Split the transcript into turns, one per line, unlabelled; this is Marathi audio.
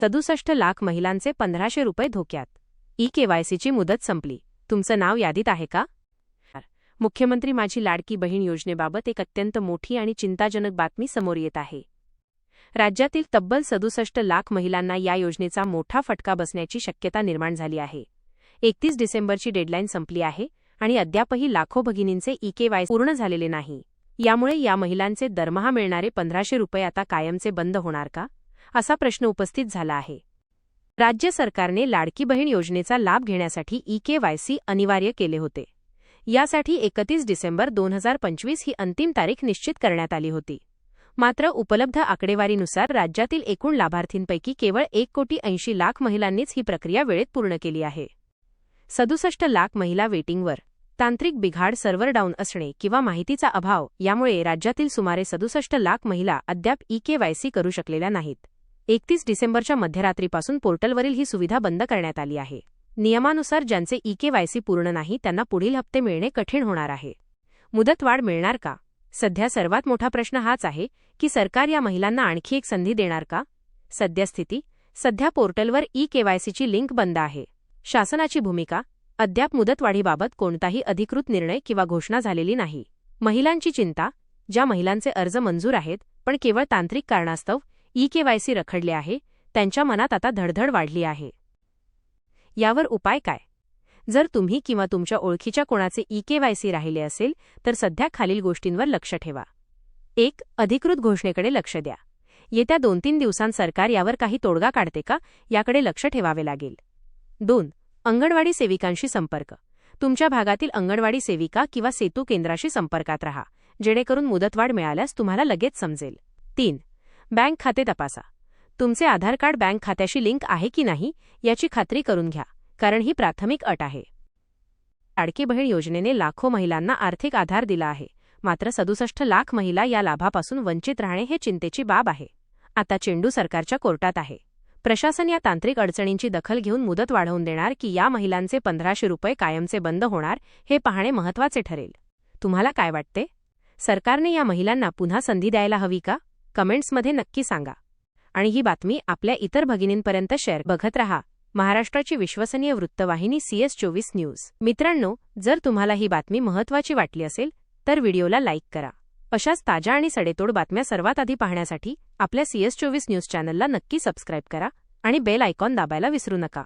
सदुसष्ट लाख महिलांचे पंधराशे रुपये धोक्यात. ई केवायसीची मुदत संपली. तुमचं नाव यादीत आहे का? मुख्यमंत्री माझी लाडकी बहीण योजनेबाबत एक अत्यंत मोठी आणि चिंताजनक बातमी समोर येत आहे. राज्यातील तब्बल सदुसष्ट लाख महिलांना या योजनेचा मोठा फटका बसण्याची शक्यता निर्माण झाली आहे. एकतीस डिसेंबरची डेडलाईन संपली आहे आणि अद्यापही लाखो भगिनींचे ई केवाय पूर्ण झालेले नाही. यामुळे या महिलांचे दरमहा मिळणारे पंधराशे रुपये आता कायमचे बंद होणार का? असा प्रश्न उपस्थित झाला आहे. राज्य सरकारने लाडकी बहीण योजनेचा लाभ घेण्यासाठी ई केवायसी अनिवार्य केले होते. यासाठी एकतीस डिसेंबर दोन हजार पंचवीस ही अंतिम तारीख निश्चित करण्यात आली होती. मात्र उपलब्ध आकडेवारीनुसार राज्यातील एकूण लाभार्थींपैकी केवळ एक कोटी ऐंशी लाख महिलांनीच ही प्रक्रिया वेळेत पूर्ण केली आहे. सदुसष्ट लाख महिला वेटिंगवर तांत्रिक बिघाड सर्व्हर डाऊन असणे किंवा माहितीचा अभाव यामुळे राज्यातील सुमारे सदुसष्ट लाख महिला अद्याप ई केवायसी करू शकलेल्या नाहीत. एकतीस डिसेंबरच्या मध्यरात्रीपासून पोर्टलवरील ही सुविधा बंद करण्यात आली आहे. नियमानुसार ज्यांचे ई केवायसी पूर्ण नाही त्यांना पुढील हप्ते मिळणे कठीण होणार आहे. मुदतवाढ मिळणार का? सध्या सर्वात मोठा प्रश्न हाच आहे की सरकार या महिलांना आणखी एक संधी देणार का? सद्यस्थिती सध्या पोर्टलवर ई केवायसीची लिंक बंद आहे. शासनाची भूमिका अद्याप मुदतवाढीबाबत कोणताही अधिकृत निर्णय किंवा घोषणा झालेली नाही. महिलांची चिंता ज्या महिलांचे अर्ज मंजूर आहेत पण केवळ तांत्रिक कारणास्तव ई केवायसी रखडले आहे त्यांच्या मनात आता धडधड वाढली आहे. यावर उपाय काय? जर तुम्ही किंवा तुमच्या ओळखीच्या कोणाचे ई केवायसी राहिले असेल तर सध्या खालील गोष्टींवर लक्ष ठेवा. एक अधिकृत घोषणेकडे लक्ष द्या. येत्या दोन तीन दिवसांत सरकार यावर काही तोडगा काढते का याकडे लक्ष ठेवावे लागेल. दोन अंगणवाडी सेविकांशी संपर्क. तुमच्या भागातील अंगणवाडी सेविका किंवा सेतू केंद्राशी संपर्कात राहा जेणेकरून मुदतवाढ मिळाल्यास तुम्हाला लगेच समजेल. तीन बँक खाते तपासा. तुमचे आधार कार्ड बँक खात्याशी लिंक आहे की नाही याची खात्री करून घ्या कारण ही प्राथमिक अट आहे. आडकी बहीण योजनेने लाखो महिलांना आर्थिक आधार दिला आहे. मात्र सदुसष्ट लाख महिला या लाभापासून वंचित राहणे हे चिंतेची बाब आहे. आता चेंडू सरकारच्या कोर्टात आहे. प्रशासन या तांत्रिक अडचणींची दखल घेऊन मुदत वाढवून देणार की या महिलांचे पंधराशे रुपये कायमचे बंद होणार हे पाहणे महत्त्वाचे ठरेल. तुम्हाला काय वाटते? सरकारने या महिलांना पुन्हा संधी द्यायला हवी का? कमेंट्समध्ये नक्की सांगा. आणि ही बातमी आपल्या इतर भगिनींपर्यंत शेअर. बघत रहा महाराष्ट्राची विश्वसनीय वृत्तवाहिनी सीएस चोवीस न्यूज. मित्रांनो जर तुम्हाला ही बातमी महत्वाची वाटली असेल तर व्हिडिओला लाईक करा. अशाच ताज्या आणि सडेतोड बातम्या सर्वात आधी पाहण्यासाठी आपल्या सीएस चोवीस न्यूज चॅनलला नक्की सबस्क्राईब करा आणि बेल आयकॉन दाबायला विसरू नका.